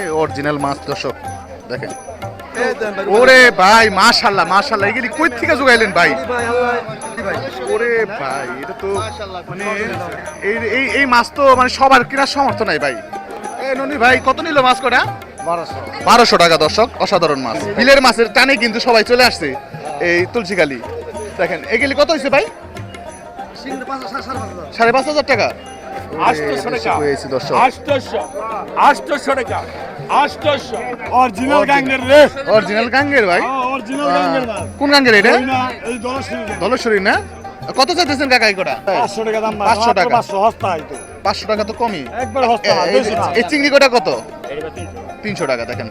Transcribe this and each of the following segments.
এই অরিজিনাল মাছ দর্শক দেখেন। ওরে ভাই। মাশাল্লাহ মাশাল্লাহ এগুলি কই থেকে জোগাইলেন ভাই? ওরে ভাই এটা তো মানে এই এই মাছ তো মানে সবার কেনার সামর্থ্য নাই ভাই। এই ননি ভাই কত নিল মাছ কটা? বারোশো। টাকা দর্শক অসাধারণ মাছ। বিলের মাছের টানে কিন্তু সবাই চলে আসছে এই তুলসীকালি দেখেন এগুলি কত হয়েছে ভাই? সাড়ে পাঁচ হাজার টাকা। আটশোশো টাকা। হয়েছে দর্শক। আটশোশো আটশোশো টাকা আটশোশো অরিজিনাল গাঙ্গের রে। অরিজিনাল গাঙ্গের ভাই? অরিজিনাল গাঙ্গের কোন গাঙ্গের এটা? এই না এই দশ ধলেশ্বরী না? কত চাইতেছেন কাকা পাঁচশো টাকা দাম পাঁচশো টাকা। পাঁচশো তো। পাঁচশো টাকা তো কমই। একবার হস্তা এই- চিংড়ি কটা কত? তিনশো। টাকা দেখেন।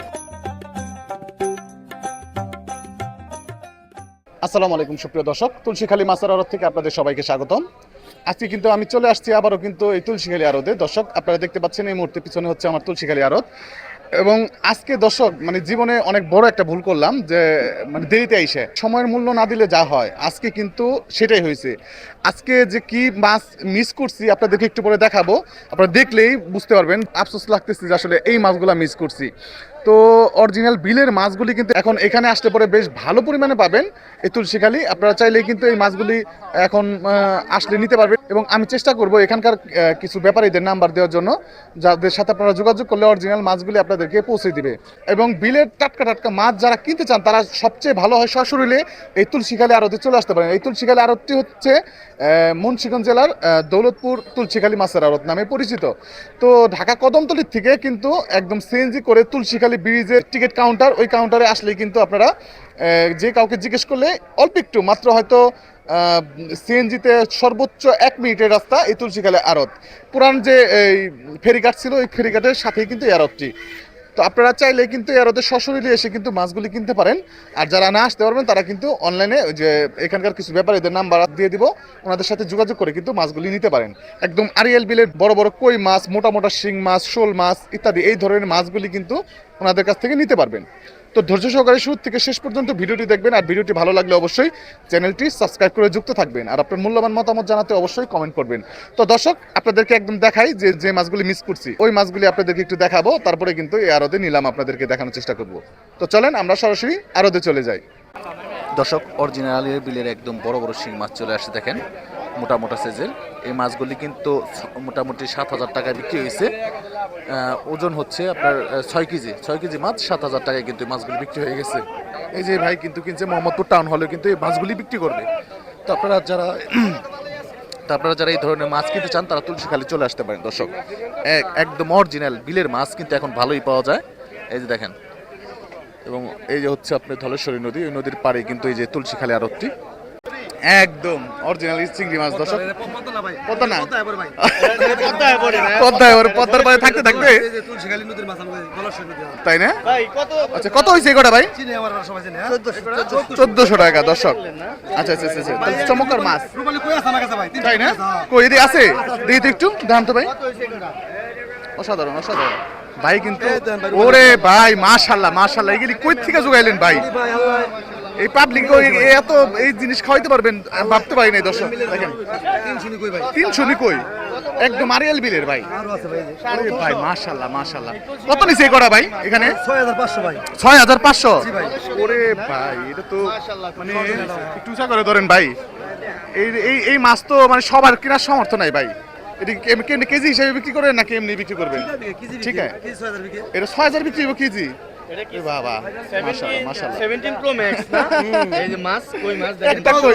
আসসালামু আলাইকুম সুপ্রিয় দর্শক। তুলসীখালী মাছের আড়ত থেকে আপনাদের সবাইকে স্বাগতম। আজকে কিন্তু আমি চলে আসছি আবারও কিন্তু এই তুলসীখালী আড়তে দর্শক, আপনারা দেখতে পাচ্ছেন এই মুহূর্তে পিছনে হচ্ছে আমার তুলসীখালী আড়ত এবং আজকে দর্শক মানে জীবনে অনেক বড় একটা ভুল করলাম যে মানে দেরিতে আইসে। সময়ের মূল্য না দিলে যা হয়, আজকে কিন্তু সেটাই হয়েছে। আজকে যে কি মাছ মিস করছি, আপনাদেরকে একটু পরে দেখাবো। আপনারা দেখলেই বুঝতে পারবেন, আফসোস লাগতেছে যে আসলে এই মাছগুলো মিস করছি। তো অরিজিনাল বিলের মাছগুলি কিন্তু এখন এখানে আসতে পরে বেশ ভালো পরিমাণে পাবেন। এই তুলসীখালি আপনারা চাইলেই কিন্তু এই মাছগুলি এখন আসলে নিতে পারবেন। এবং আমি চেষ্টা করব এখানকার কিছু ব্যাপারীদের নাম্বার দেওয়ার জন্য, যাদের সাথে আপনারা যোগাযোগ করলে অরিজিনাল মাছগুলি আপনাদেরকে পৌঁছে দিবে। এবং বিলের টাটকা টাটকা মাছ যারা কিনতে চান, তারা সবচেয়ে ভালো হয় সশরীরে এই তুলসীখালি আড়তে চলে আসতে পারেন। এই তুলসীখালি আড়তটি হচ্ছে মুন্সিগঞ্জ জেলার দৌলতপুর তুলসীখালি মাছের আড়ত নামে পরিচিত। তো ঢাকা কদমতলির থেকে কিন্তু একদম সিএনজি করে তুলসীখালি ব্রিজের টিকিট কাউন্টার, ওই কাউন্টারে আসলে কিন্তু আপনারা যে কাউকে জিজ্ঞেস করলে অল্প একটু, মাত্র হয়তো সিএনজিতে সর্বোচ্চ এক মিনিটের রাস্তা এই তুলসীখালি আরত পুরান যে, এই ফেরিঘাট ছিল, ওই ফেরিঘাটের সাথেই কিন্তু এই তো আপনারা চাইলে কিন্তু এর ওদের সশরীরে এসে কিন্তু মাছগুলি কিনতে পারেন। আর যারা না আসতে পারবেন, তারা কিন্তু অনলাইনে যে এখানকার কিছু ব্যাপারীদের নাম্বার দিয়ে দিব। ওনাদের সাথে যোগাযোগ করে কিন্তু মাছগুলি নিতে পারেন। একদম আরিয়াল বিলের বড় বড় কই মাছ, মোটা মোটা শিং মাছ, শোল মাছ ইত্যাদি, এই ধরনের মাছগুলি কিন্তু ওনাদের কাছ থেকে নিতে পারবেন। তো ধৈর্য সহকারে শুরু থেকে শেষ পর্যন্ত ভিডিওটি দেখবেন, আর ভিডিওটি ভালো লাগলে অবশ্যই চ্যানেলটি সাবস্ক্রাইব করে যুক্ত থাকবেন, আর আপনার মূল্যবান মতামত জানাতে অবশ্যই কমেন্ট করবেন। তো দর্শক, আপনাদেরকে একদম দেখাই যে যে মাছগুলি মিস করছি, ওই মাছগুলি আপনাদেরকে একটু দেখাবো, তারপরে কিন্তু এই আরদে নিলাম আপনাদেরকে দেখানোর চেষ্টা করব। তো চলেন, আমরা সরাসরি আরদে চলে যাই। দর্শক অরিজিনাল বিলের একদম বড় বড় শিং মাছ চলে আসছে দেখেন। মোটা মোটা সাইজের এই মাছগুলি কিন্তু মোটামুটি সাত হাজার টাকায় বিক্রি হয়েছে। ওজন হচ্ছে আপনার ছয় কেজি। ছয় কেজি মাছ, সাত হাজার টাকায় কিন্তু এই মাছগুলি বিক্রি হয়ে গেছে। এই যে ভাই কিন্তু কিনছে মোহাম্মদপুর টাউন হলে কিন্তু এই মাছগুলি বিক্রি করবে। তো আপনারা যারা, তো আপনারা যারা এই ধরনের মাছ কিনতে চান, তারা তুলসীখালি চলে আসতে পারেন, দর্শক। এক- একদম অরিজিনাল বিলের মাছ কিন্তু এখন ভালোই পাওয়া যায়। এই যে দেখেন। এবং এই যে হচ্ছে আপনার ধলেশ্বরী নদী, ওই নদীর পাড়ে কিন্তু এই যে তুলসীখালী আরতটি একদম অরিজিনাল চিংড়ি মাছ দর্শক। পদ্মা না। পদ্মায় ওর পদ্মার পাড়ে থাকতে থাকতে। তাই না? আচ্ছা কত হয়েছে কটা ভাই? চোদ্দশো টাকা দর্শক। আচ্ছা আচ্ছা আচ্ছা আচ্ছা। চমৎকার মাছ। তাই না? কই এদিকে আছে? দেখি তো একটু দাম তো ভাই। অসাধারণ অসাধারণ। ভাই কিন্তু ওরে ভাই মাশাল্লাহ মাশাল্লাহ এগুলি কই থেকে জোগাইলেন ভাই? এই পাবলিক এত এই জিনিস খাওয়াইতে পারবেন ভাবতে পারি নাই দর্শক। দেখেন। তিনশো নি কই? একদম আরিয়াল বিলের ভাই। ভাই মাশাল্লাহ মাশাল্লাহ। কত নিছে এই কটা ভাই এখানে? ছয় হাজার পাঁচশো। ওরে ভাই এটা তো মানে একটু উঁচা করে ধরেন ভাই। এই এই এই মাছ তো মানে সবার কেনার সামর্থ্য নাই ভাই। কেজি হিসেবে বিক্রি করেন নাকি এমনি বিক্রি করবেন? ঠিক আছে। এটা ছয় হাজার বিক্রি হবে কেজি। বাবা মাশাআল্লাহ মাশাআল্লাহ। 17 প্রো ম্যাক্স না? এই যে মাছ কই মাছ? দেখেন একটা কই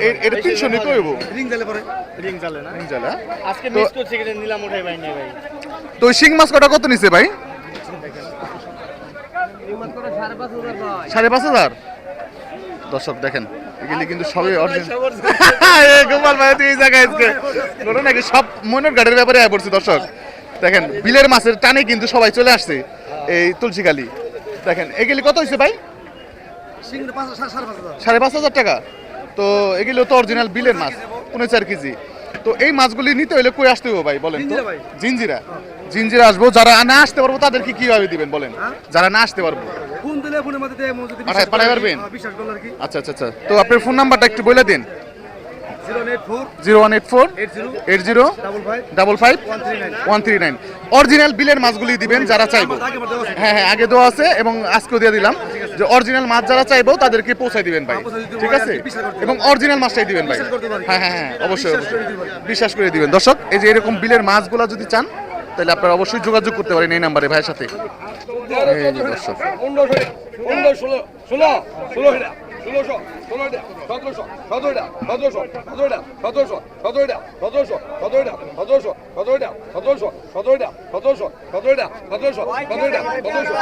এ- এটা তিনশো নি কইব রিং চালে না? জ্বালা আজকে মিস করছে কিন্তু নিলাম উঠাই পাই ভাই। তো শিং মাছ কটা কত নিছে ভাই? সাড়ে পাঁচ হাজার দর্শক দেখেন এগুলি কিন্তু সবই অরিজিনাল গোপাল ভাই তুই এই জায়গায় আজকে ধরো নাকি সব মনের গাড়ির ব্যাপারে আয় পড়ছে দর্শক। দেখেন বিলের মাছের টানে কিন্তু সবাই চলে আসছে এই তুলসীকালি দেখেন এগুলি কত হয়েছে ভাই? সাড়ে পাঁচ হাজার। টাকা। তো এগুলো তো অরিজিনাল বিলের মাছ পনেরো চার কেজি। তো এই মাছগুলি নিতে হলে কই আসতে হবে ভাই বলেন তো? জিঞ্জিরা জিঞ্জিরা। আসব যারা না আসতে পারব তাদেরকে কীভাবে দিবেন বলেন? যারা না আসতে পারব। ফোন দিলে ফোনের মধ্যে পারবেন? কি? আচ্ছা আচ্ছা আচ্ছা। তো আপনার ফোন নাম্বারটা একটু বলে দিন। Zero one eight four. Eight zero. Double five. One three nine. Original বিলের মাছগুলি দিবেন যারা চাইব। হ্যাঁ হ্যাঁ আগে দেওয়া আছে এবং আজকেও দিয়ে দিলাম যে অরিজিনাল মাছ যারা চাইব তাদেরকে পৌঁছাই দিবেন ভাই। ঠিক আছে? এবং অরিজিনাল মাছটাই দিবেন ভাই। হ্যাঁ হ্যাঁ হ্যাঁ অবশ্যই অবশ্যই। বিশ্বাস করে দিবেন। দর্শক এই যে এরকম বিলের মাছগুলো যদি চান তাহলে আপনারা অবশ্যই যোগাযোগ করতে পারেন এই নাম্বারে ভাইয়ের সাথে। দর্শক। ষোলোশো ষোলো হেডা সতেরোশো সতেরো হেডা সতেরোশো সতেরো হেডা সতেরোশো সতেরো হেডা সতেরোশো সতেরো হেডা সতেরোশো সতেরো হেডা সতেরোশো সতেরো হেডা সতেরোশো সতেরো হেডা সতেরোশো সতেরো হেডা সতেরোশো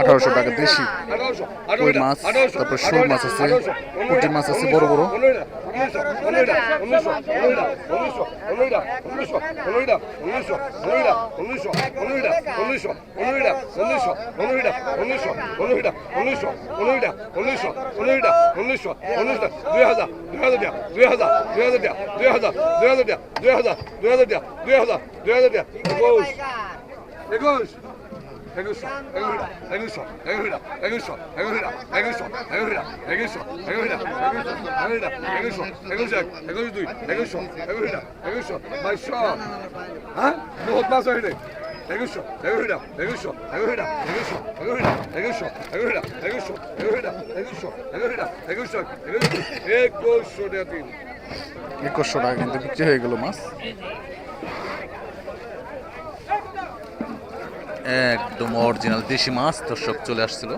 আঠারোশো টাকা দেশি কই মাছ, তারপর শোল মাছ আছে, পুঁটি মাছ আছে বড় বড়। একুশ একুশশো একুশটা একুশশো একুশটা একুশশো একুশটা একুশশো একুশটা একুশশো একুশটা একুশটা একুশশো একুশ এক একুশ দুই একুশশো একুশটা একুশশো বাইশশো হ্যাঁ বহুত মাছ হয়ে একুশশো একুশটা একুশশো তিন একুশশো টাকা কিন্তু বিক্রি হয়ে গেল মাছ একদম অরিজিনাল দেশি মাছ দর্শক চলে আসছিল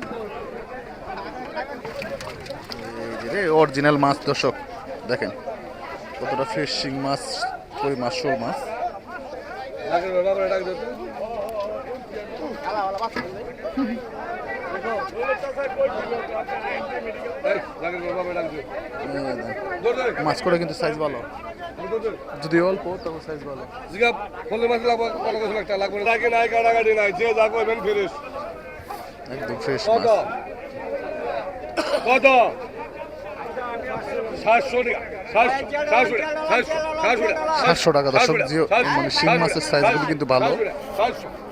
অরিজিনাল মাছ দর্শক দেখেন কতটা ফ্রেশ মাছ কই মাছ মাছ ডাকের বাবা ডাক দিতে এই ডাকের বাবা ডাক দিতে দৌড় দৌড় মাছ করে কিন্তু সাইজ ভালো। যদি অল্প, তবে সাইজ ভালো। জিগা ফলে মাছ। লাগবে একটা লাগবে ডাকে নাই কাটাকাটি নাই যে যা করবেন ফিরিস একদম ফ্রেশ কত কত সাতশো টাকা, দর্শক মানে শিং মাছের সাইজগুলো কিন্তু ভালো।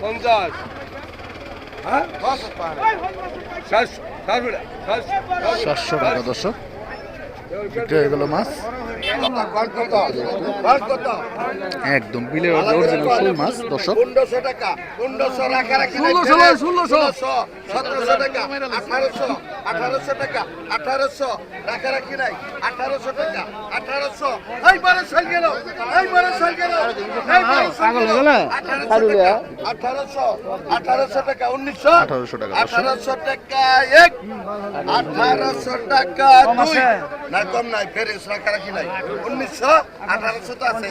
পঞ্চাশ সাতশো টাকা দর্শক বিক্রি হয়ে গেল মাছ। একদম বিলের অরিজিনাল শোল মাছ দর্শক। পনেরোশো টাকা পনেরোশো রাখা রাখি ষোলোশো সতেরোশো টাকা আঠারোশো আঠারোশো টাকা আঠারোশো। রাখা রাখি নাই আঠারোশো টাকা আঠারোশো। এই গেল এই বারোশো গেল এই বারোশো গেল। আঠারোশো টাকা আঠারোশো আঠারোশো টাকা উনিশশো। 1800 টাকা, আঠারোশো টাকা এক আঠারোশো টাকা দুই। না কম নাই ফেরেস রাখা রাখি নাই। উনিশশো আঠারোশো তো আছে।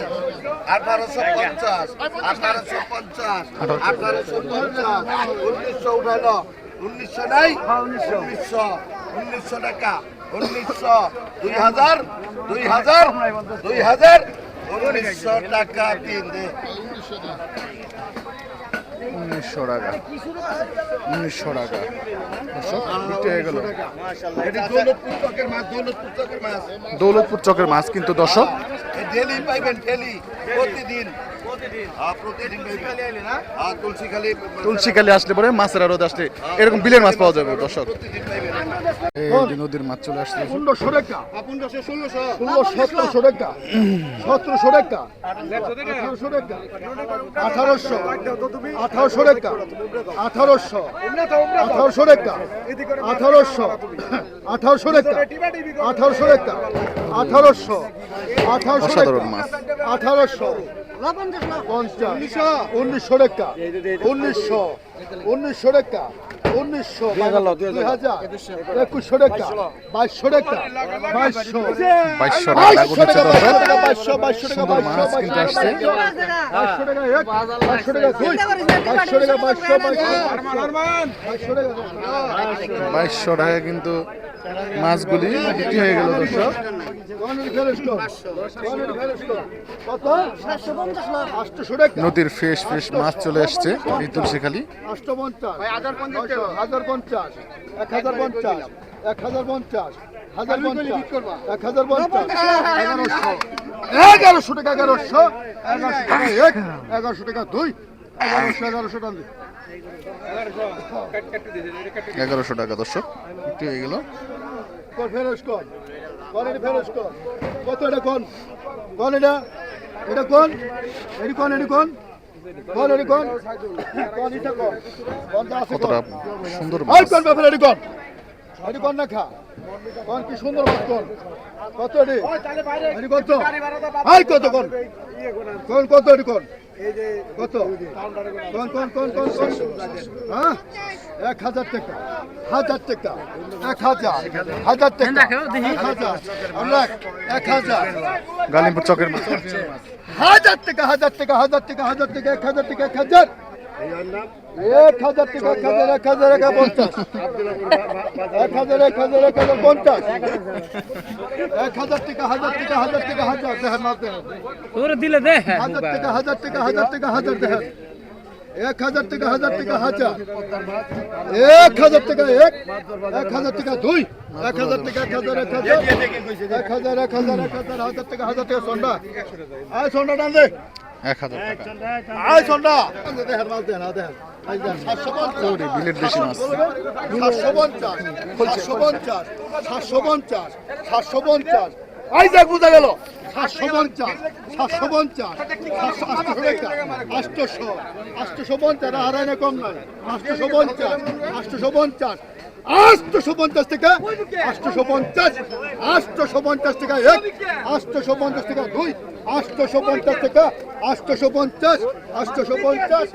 আঠারোশো পঞ্চাশ আঠারোশো পঞ্চাশ আঠারোশো পঞ্চাশ, উনিশশো উঠালো উনিশশো নাই, উনিশশো উনিশশো টাকা, উনিশশো দুই হাজার দুই হাজার দুই হাজার, উনিশশো টাকা উনিশশো টাকা। উনিশশো টাকা। বিক্রি হয়ে গেল। এটি দৌলতপুর চকের মাছ দৌলতপুর চকের কিন্তু দর্শক। ডেলি পাইবেন ডেলি প্রতিদিন। হ্যাঁ, প্রতিদিন হ্যাঁ, তুলসীখালি আসলে পরে মাছের আড়ত আসলে এরকম বিলের মাছ পাওয়া যাবে দর্শক। নদীর মাছ চলে আসছে। পনেরোশো টাকা ষোলোশো। টাকা সতেরোশো টাকা আঠারোশো টাকা আঠারোশো। আঠারোশো টাকা আঠারোশো। আঠারোশো টাকা আঠারোশো। আঠারোশো টাকা আঠারোশো টাকা আঠারোশো। আঠারোশো অসাধারণ মাছ। আঠারোশো। পঞ্চাশ। উনিশশো। টাকা। উনিশশো। উনিশশো টাকা। উনিশশো। দুই হাজার একুশশো। টাকা। বাইশশো। টাকা। বাইশশো। বাইশশো টাকা বাইশশো উঠেছে টাকা বাইশশো বাইশশো টাকা বাইশশো বাইশশো টাকা এক। বাইশশো টাকা দুই। বাইশশো টাকা বাইশশো বাইশশো বাইশশো টাকা। বাইশশো টাকা কিন্তু মাছগুলি বিক্রি হয়ে গেল, দর্শক নদীর ফ্রেশ ফ্রেশ মাছ চলে আসছে এই তুলসীখালি হাজার পঞ্চাশ এক হাজার পঞ্চাশ এক হাজার পঞ্চাশ হাজার পঞ্চাশ এক হাজার পঞ্চাশ এগারোশো এগারোশো টাকা, এগারোশো এগারোশো টাকা এক এগারোশো টাকা, দুই, এগারোশো এগারোশো টাকা। এগারোশো টাকা দর্শক। বিক্রি হয়ে গেল। কর ফেরস কর। কর এটা ফেরস কর। কত এটা কোন? কোন এটা? এটা কোন? এটি কোন? এটি কোন? কোন এটি কোন? কোন এটা কোন? কোনটা আছে কতটা সুন্দর কোন ব্যাপারে এটি কোন? এটি কোন না খা? কোন কি সুন্দর মাছ কোন? কত এটি? এটি কত? কত কোন? কোন কত এটি কোন? কত? কোন কোন কোন কোন কোন? হ্যাঁ? এক হাজার টাকা। হাজার টাকা। এক হাজার। হাজার টাকা। এক হাজার। অনেক এক হাজার। গালিমপুর চকের মাছ হাজার টাকা হাজার টাকা হাজার টাকা হাজার টাকা এক হাজার টাকা এক হাজার। এক হাজার টাকা এক হাজার এক হাজার এক পঞ্চাশ এক হাজার এক হাজার এক হাজার পঞ্চাশ এক হাজার টাকা হাজার টাকা হাজার টাকা হাজার দেখেন তোরে দিলে দে হাজার টাকা হাজার টাকা হাজার টাকা হাজার দেখেন এক হাজার টাকা হাজার টাকা হাজার এক হাজার টাকা এক এক হাজার টাকা দুই এক হাজার টাকা এক হাজার এক হাজার এক হাজার এক হাজার এক হাজার হাজার টাকা হাজার টাকা সন্ডা আয় সন্ডা টান দে এক হাজার টাকা বিলের বেশি মাছ সাতশো পঞ্চাশ সাতশো পঞ্চাশ সাতশো পঞ্চাশ সাতশো পঞ্চাশ আইজা বুঝা গেল সাতশো পঞ্চাশ সাতশো পঞ্চাশ সাতশো আটশো আটশো পঞ্চাশ আর এনে কম নাই আটশো পঞ্চাশ আটশো পঞ্চাশ আটশো পঞ্চাশ টাকা আটশো পঞ্চাশ আটশো পঞ্চাশ টাকা এক আটশো পঞ্চাশ থেকে দুই আটশো পঞ্চাশ থেকে আটশোশো পঞ্চাশ পঞ্চাশ পঞ্চাশ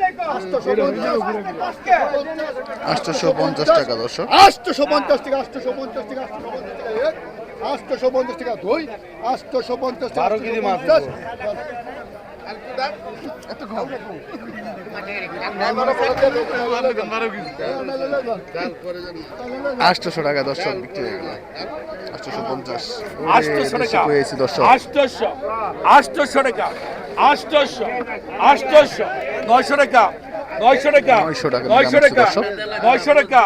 পঞ্চাশ টাকা দর্শক। আটশোশো পঞ্চাশ টাকা আটশোশো পঞ্চাশ টাকা পঞ্চাশ টাকা পঞ্চাশ টাকা দুই আটশোশো পঞ্চাশ টাকা বারো কেজি মাছ পঞ্চাশ। আটশোশো টাকা দর্শক বিক্রি হয়ে গেল। আটশোশো পঞ্চাশ। আটশোশো টাকা। আটশোশো টাকা। নয়শো টাকা নয়শো টাকা 900 টাকা নয়শো টাকা নয়শো টাকা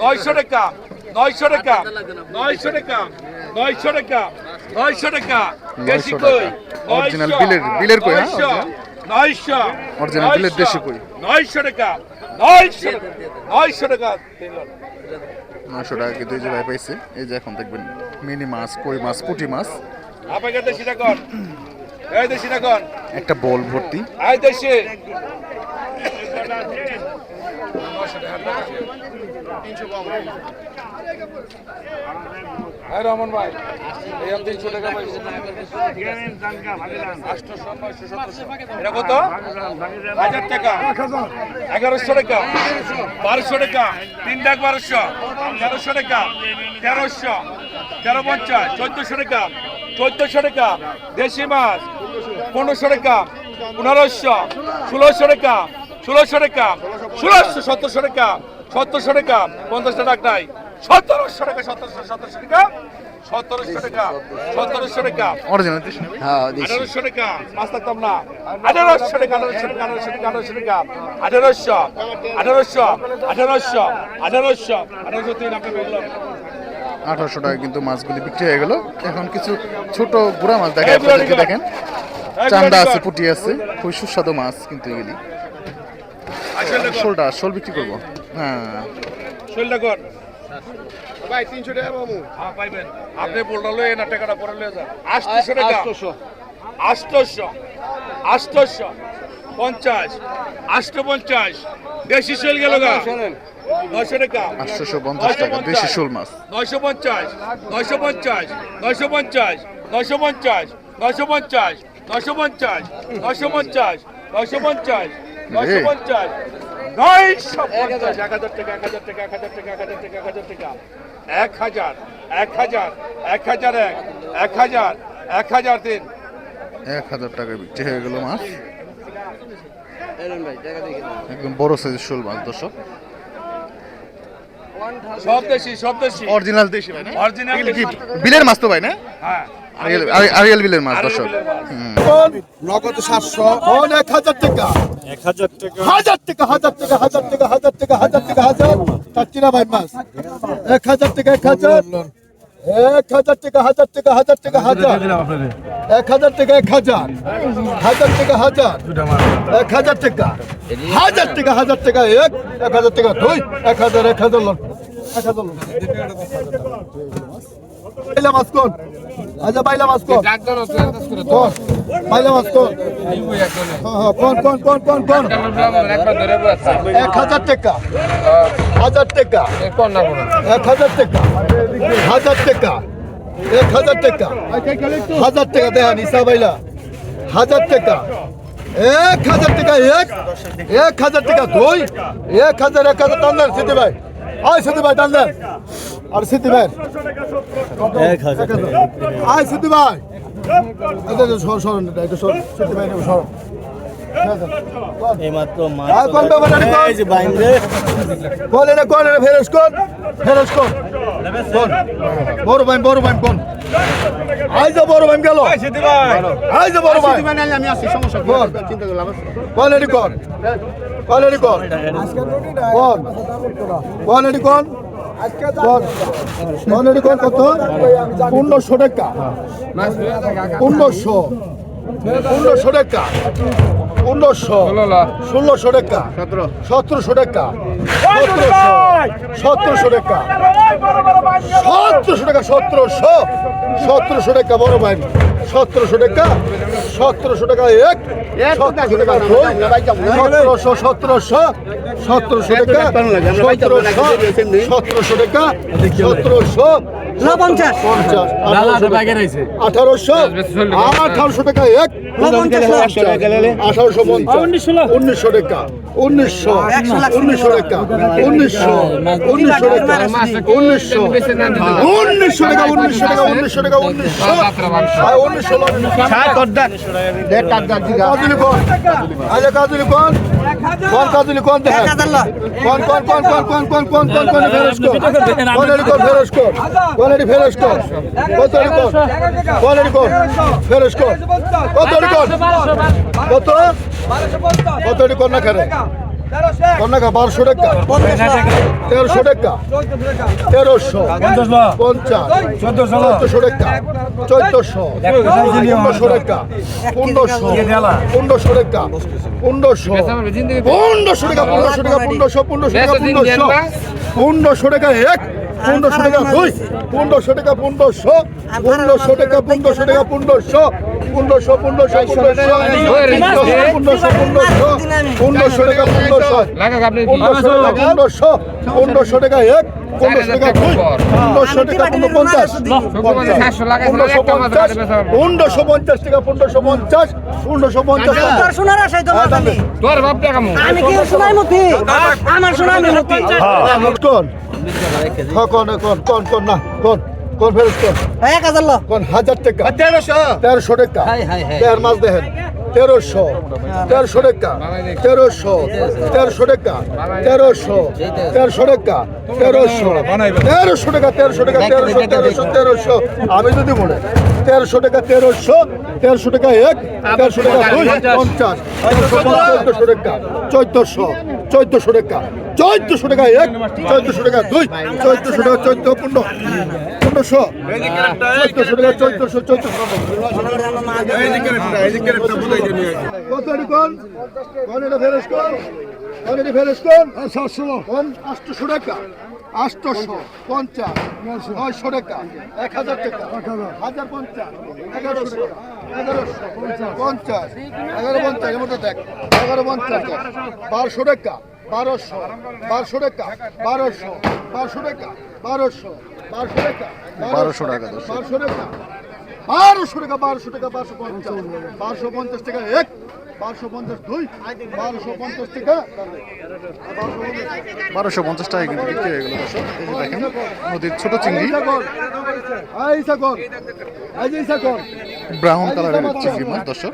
নয়শো টাকা নয়শো টাকা নয়শো টাকা নয়শো টাকা নয়শো টাকা দেশি 900 কই টাকা। Original বিলের- বিলের কই, হ্যাঁ, নয়শো নয়শো বিলের দেশি কই। নয়শো টাকা নয়শো টাকা নয়শো টাকা নয়শো টাকা কিন্তু এই যে পাইছে এই যে এখন দেখবেন মিনি মাছ কই মাছ পুঁটি মাছ আপনাকে দেশিটা কর একটা বল ভর্তি। ভাই তিনশো টাকা কত? হাজার টাকা। এগারোশো টাকা। বারোশো টাকা। তিন লাখ বারোশো। তেরোশো টাকা। তেরোশো। তেরো পঞ্চাশ। চোদ্দশো টাকা। চোদ্দশো টাকা দেশি মাছ পনেরোশো টাকা পনেরোশো ষোলোশো টাকা ষোলোশো টাকা ষোলোশো সতেরোশো টাকা সতেরোশো টাকা পঞ্চাশ টাকা নাই সতেরোশো টাকা সতেরোশো সতেরোশো টাকা সতেরোশো টাকা সতেরোশো টাকা অরিজিনাল আঠারোশো টাকা মাছ থাকতাম না আঠারোশো টাকা আঠারোশো টাকা আঠারোশো টাকা আঠারোশো টাকা আঠারোশো আঠারোশো আঠারোশো আঠারোশো আঠারোশো তিন আপনি বললাম আঠারোশো টাকা কিন্তু মাছগুলি বিক্রি হয়ে গেল। এখন কিছু ছোট বুড়া মাছ দেখেন। আপনাদেরকে দেখেন চান্দা আছে পুটি আছে খুবই সুস্বাদু মাছ কিন্তু এগুলি। শোলটা শোল বিক্রি করব? হ্যাঁ। শৈলটা কর ভাই তিনশো টাকা বাবু হ্যাঁ পাইবেন। আপনি বলটা লয়ে না টাকাটা পরে লয়ে যান। আটশোশো টাকা। আটশোশো আটশোশো পঞ্চাশ। আটশো পঞ্চাশ। দেশি শৈল গেল গা। নয়শো টাকা। আটশোশো পঞ্চাশ টাকা দেশি শোল মাছ। নয়শো পঞ্চাশ নয়শো পঞ্চাশ নয়শো পঞ্চাশ নয়শো পঞ্চাশ নয়শো পঞ্চাশ নয়শো পঞ্চাশ নয়শো পঞ্চাশ নয়শো পঞ্চাশ নয়শো পঞ্চাশ। নয়শো পঞ্চাশ এক হাজার টাকা এক হাজার টাকা এক হাজার টাকা এক হাজার টাকা এক হাজার টাকা। এক হাজার এক হাজার এক হাজার এক এক হাজার এক হাজার তিন। এক হাজার টাকায় বিক্রি হয়ে গেল মাছ। একদম বড় সাইজের শোল মাছ দর্শক। সব দেশি সব দেশি অরিজিনাল দেশি ভাই না কি বিলের মাছ তো ভাই না হ্যাঁ আরিয়াল- বিলের মাছ দর্শক নগদ সাতশো এক হাজার টাকা এক হাজার টাকা হাজার টাকা হাজার টাকা হাজার টাকা হাজার টাকা হাজার টাকা হাজার ভাই এক হাজার টাকা এক হাজার এক হাজার টাকা হাজার টাকা হাজার টাকা হাজার এক হাজার টাকা এক হাজার হাজার টাকা হাজার এক হাজার টাকা হাজার টাকা হাজার টাকা এক এক হাজার টাকা দুই এক হাজার এক হাজার লোন কোন? কোন? কোন? কোন? এক হাজার টাকা। হাজার টাকা। এক হাজার টাকা। হাজার টাকা। এক হাজার টাকা। হাজার টাকা বাইলা। হাজার টাকা। এক হাজার টাকা, এক এক হাজার টাকা, দুই। এক হাজার এক হাজার টান সিদ্ধি ভাই আয় সিদ্ধি ভাই টান দেন আর সিদ্ধি ভাই। এক হাজার আয় সিদ্ধি ভাই। এটা তো সর এটা সিদ্ধি ভাই এটা সর। এইমাত্র মাছ আর কোন ব্যাপার এটা কোন? এই যে বাইন্দে কোন এটা কোন এটা ফেরস কোন ফেরস কোন কোন বড় ভাই বড় ভাই কোন আই যে বড় ভাই গেল। আই যে বড় ভাই। আমি আসি সমস্যা কোন কোন এটি কোন কোন এটি কোন কোন কোন এটি কোন কোন কোন কোন কত? পনেরোশো টাকা। পনেরোশো। পনেরোশো টাকা। পনেরোশো ষোলোশো টাকা। সতেরোশো টাকা। সতেরোশো। টাকা। সতেরোশো টাকা সতেরোশো। সতেরোশো টাকা বড় ভাই। সতেরোশো টাকা। সতেরোশো টাকা এক। সতেরোশো টাকা সতেরোশো সতেরোশো। সতেরোশো টাকা। সতেরোশো। সতেরোশো টাকা। সতেরোশো। পঞ্চাশ। পঞ্চাশ। আঠারোশো আঠারোশো। টাকা এক। আঠারোশো পঞ্চাশ। উনিশশো টাকা। উনিশশো। উনিশশো টাকা। উনিশশো। উনিশশো টাকা। উনিশশো। উনিশশো টাকা উনিশশো টাকা উনিশশো টাকা উনিশশো। আর উনিশশো কাজুলি আচ্ছা কাজুলি কোন কোন কাজলি কোন দেখেন কোন কোন কোন কোন কোন কোন কোন কোন কোন ফেরস কোন কোন এডি কোন ফেরস কোন কোন এডি ফেরস কোন কত এডি কোন কোন এডি কোন ফেরস কোন কত এডি কোন কত কত এডি কোন না খারে কোন বারোশো টাকা। তেরোশো টাকা। তেরোশো। পঞ্চাশ। চোদ্দশো টাকা। চোদ্দশো। পনেরোশো টাকা। পনেরোশো। পনেরোশো টাকা। পনেরোশো। পনেরোশো টাকা পনেরোশো টাকা, পনেরোশো পনেরোশো টাকা, পনেরোশো। পনেরোশো টাকা, এক। পনেরোশো টাকা দুই পনেরোশো টাকা পনেরোশো পনেরোশো টাকা পনেরোশো টাকা পনেরোশো পনেরোশো পনেরোশো পনেরোশো পনেরোশো পনেরোশো পনেরোশো টাকা পনেরোশো পনেরোশো টাকা পনেরোশো পনেরোশো টাকা এক পনেরোশো টাকা দুই পনেরোশো টাকা পঞ্চাশ পনেরোশো পঞ্চাশ পনেরোশো পঞ্চাশ টাকা পনেরোশো পঞ্চাশ পনেরোশো পঞ্চাশ সোনার আশাই তো মাছ আমি কি সোনার মতি আমার সোনার মতি কোন হ্যাঁ, কোন কোন না কোন কোন ফেরত কোন? এক হাজার লো। কোন হাজার টাকা? তেরোশো। তেরোশো টাকা। হাই, হাই, হাই। তের মাছ দেখেন তেরোশো তেরোশো টাকা তেরোশো তেরোশো টাকা তেরোশো তেরোশো টাকা তেরোশো তেরোশো টাকা তেরোশো টাকা তেরোশো তেরোশো তেরোশো। আমি যদি বলে তেরোশো টাকা তেরোশো তেরোশো টাকা এক তেরোশো টাকা দুই পঞ্চাশ চোদ্দশো টাকা চোদ্দশো চোদ্দশো টাকা চোদ্দশো টাকা এক চোদ্দশো টাকা দুই চোদ্দশো টাকা চোদ্দ পনেরো পনেরোশো চোদ্দশো টাকা চোদ্দশো চোদ্দশো কত এটি কোন? কোন এটা ফেরস কোন কোন এটি ফেরস কোন সাতশো কোন? আটশোশো টাকা। আটশোশো পঞ্চাশ নয়শো টাকা এক হাজার টাকা হাজার পঞ্চাশ এগারোশো এগারোশো পঞ্চাশ এগারো পঞ্চাশ এর মধ্যে দেখ এগারো পঞ্চাশ বারোশো টাকা বারোশো বারোশো টাকা বারোশো বারোশো টাকা বারোশো বারোশো টাকা বারোশো টাকা। বারোশো টাকা বারোশো টাকা বারোশো টাকা বারোশো পঞ্চাশ বারোশো পঞ্চাশ টাকা এক বারোশো পঞ্চাশ দুই বারোশো পঞ্চাশ টাকা বারোশো পঞ্চাশ টাকা কিন্তু বিক্রি হয়ে গেল দেখেন নদীর ছোট চিংড়ি। ব্রাউন কালারের চিংড়ি মাছ দর্শক।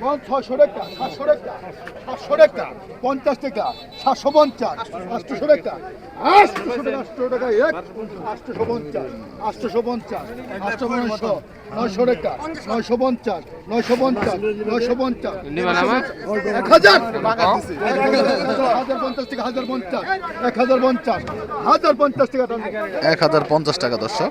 ছয়শো টাকা সাতশো টাকা সাতশো টাকা পঞ্চাশ টাকা? সাতশো পঞ্চাশ? আটশোশো টাকা আটশোশো টাকা আটশো টাকা এক? আটশোশো পঞ্চাশ? আটশোশো পঞ্চাশ? আটশো নয়শো? নয়শো টাকা নয়শো পঞ্চাশ? নয়শো পঞ্চাশ? নয়শো পঞ্চাশ? এক হাজার? হাজার পঞ্চাশ টাকা হাজার পঞ্চাশ? এক হাজার পঞ্চাশ? হাজার পঞ্চাশ টাকা এক হাজার পঞ্চাশ টাকা দর্শক।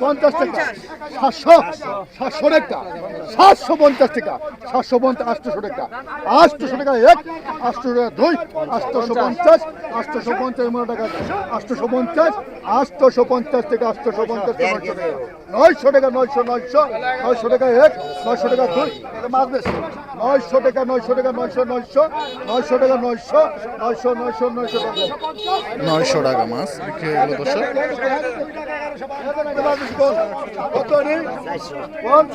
পঞ্চাশ টাকা। সাতশো সাতশো টাকা। সাতশো পঞ্চাশ টাকা। সাতশো পঞ্চাশ আটশোশো টাকা। আটশোশো টাকা এক, আটশো টাকা দুই আটশোশো পঞ্চাশ আটশোশো পঞ্চাশ মনে টাকা। আটশোশো পঞ্চাশ আটশোশো পঞ্চাশ থেকে আটশোশো পঞ্চাশ টাকা। নয়শো টাকা, নয়শো নয়শো নয়শো টাকা এক, নয়শো টাকা দুই। মাছ বেশি। নয়শো টাকা নয়শো টাকা নয়শো নয়শো নয়শো টাকা নয়শো নয়শো নয়শো নয়শো টাকা। নয়শো টাকা মাছ বিক্রি হয়ে গেল দর্শক।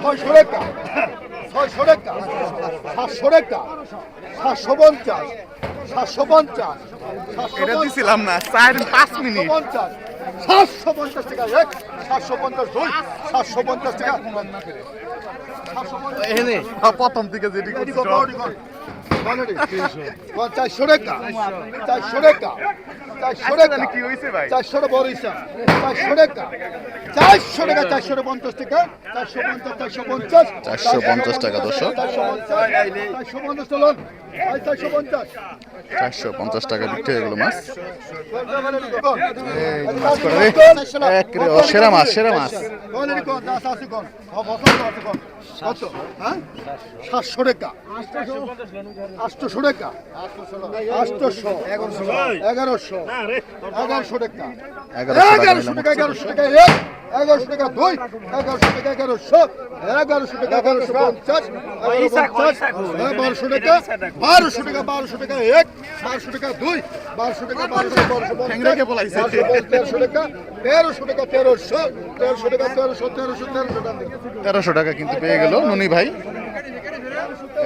ছয়শো টাকা ছয়শো টাকা সাতশো টাকা সাতশো পঞ্চাশ সাতশো পঞ্চাশ এটা দিছিলাম না চার পাঁচ মিনিট। পঞ্চাশ সাতশো পঞ্চাশ টাকা এক সাতশো পঞ্চাশ দুই সাতশো পঞ্চাশ টাকা। পঞ্চাশ প্রথম থেকে যেটি চারশো টাকা। চারশো টাকা। চারশো আচ্ছা, টাকা। কি হয়েছে ভাই? চারশোটা বড় হিসাব চারশো চারশো টাকা চারশো পঞ্চাশ টাকা। চারশো পঞ্চাশ চারশো পঞ্চাশ। চারশো পঞ্চাশ টাকা দর্শক। চারশো পঞ্চাশ। চলুন। চারশো পঞ্চাশ। চারশো পঞ্চাশ টাকা বিক্রি হয়ে গেল মাছ। সেরা মাছ সেরা মাছ। হ্যাঁ? সাতশো টাকা। টাকা। এগারোশো এগারোশো। এগারোশো টাকা। এগারোশো টাকা এগারোশো টাকা এগারোশো টাকা এক এগারোশো টাকা দুই এগারোশো টাকা এগারোশো এগারোশো টাকা এগারোশো পঞ্চাশ বারোশো টাকা বারোশো টাকা বারোশো টাকা এক বারোশো টাকা দুই বারোশো টাকা বারোশো তেরোশো টাকা তেরোশো টাকা তেরোশো তেরোশো টাকা তেরোশো তেরোশো তেরোশো টাকা। তেরোশো টাকা কিন্তু পেয়ে গেল ননি ভাই।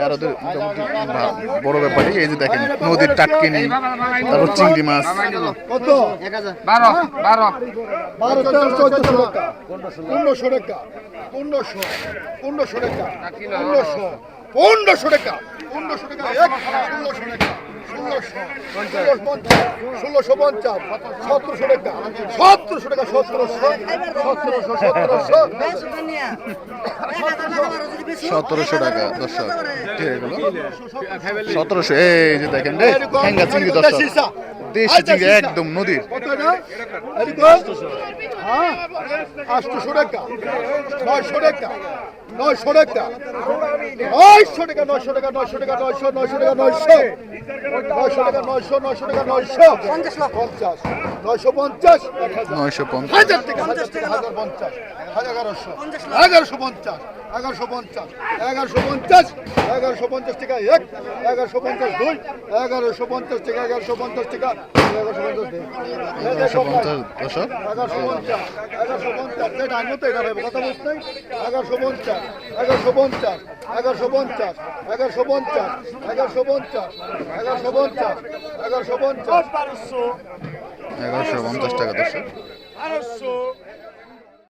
আর মোটামুটি বড় ব্যাপারই। এই যে দেখেন নদীর টাটকিনি তারপর চিংড়ি মাছ। কত? বারো বারো। বারো তেরো চোদ্দশো টাকা। পনেরোশো টাকা। পনেরোশো পনেরোশো টাকা। পনেরোশো পনেরোশো টাকা। পনেরোশো টাকা পনেরোশো টাকা। ষোলোশো পঞ্চাশ সতেরোশো টাকা সতেরোশো টাকা সতেরোশো সতেরোশো সতেরোশো টাকা দর্শক সতেরোশো এই যে দেখেন রে দেশি চিংড়ি একদম নদীর। কত না এদিকে হ্যাঁ? আটশোশো টাকা। নয়শো টাকা। নয়শো টাকা। নয়শো টাকা নয়শো টাকা নয়শো টাকা নয়শো নয়শো টাকা নয়শো। নয়শো টাকা নয়শো নয়শো টাকা নয়শো। পঞ্চাশ নয়শো পঞ্চাশ। হাজার নয়শো পঞ্চাশ। হাজার টাকা হাজার টাকা হাজার পঞ্চাশ। হাজার এগারোশো এগারোশো পঞ্চাশ। এগারোশো পঞ্চাশ এগারোশো পঞ্চাশ এগারোশো পঞ্চাশ টাকা এক এগারোশো পঞ্চাশ দুই এগারোশো পঞ্চাশ টাকা এগারোশো পঞ্চাশ টাকা এগারোশো পঞ্চাশ এগারোশো পঞ্চাশ এগারোশো পঞ্চাশ যেটা আমিও তো এটা কথা বলছি নাই এগারোশো পঞ্চাশ এগারোশো পঞ্চাশ এগারোশো পঞ্চাশ এগারোশো পঞ্চাশ এগারোশো পঞ্চাশ এগারোশো পঞ্চাশ এগারোশো পঞ্চাশ এগারোশো পঞ্চাশ টাকা দর্শক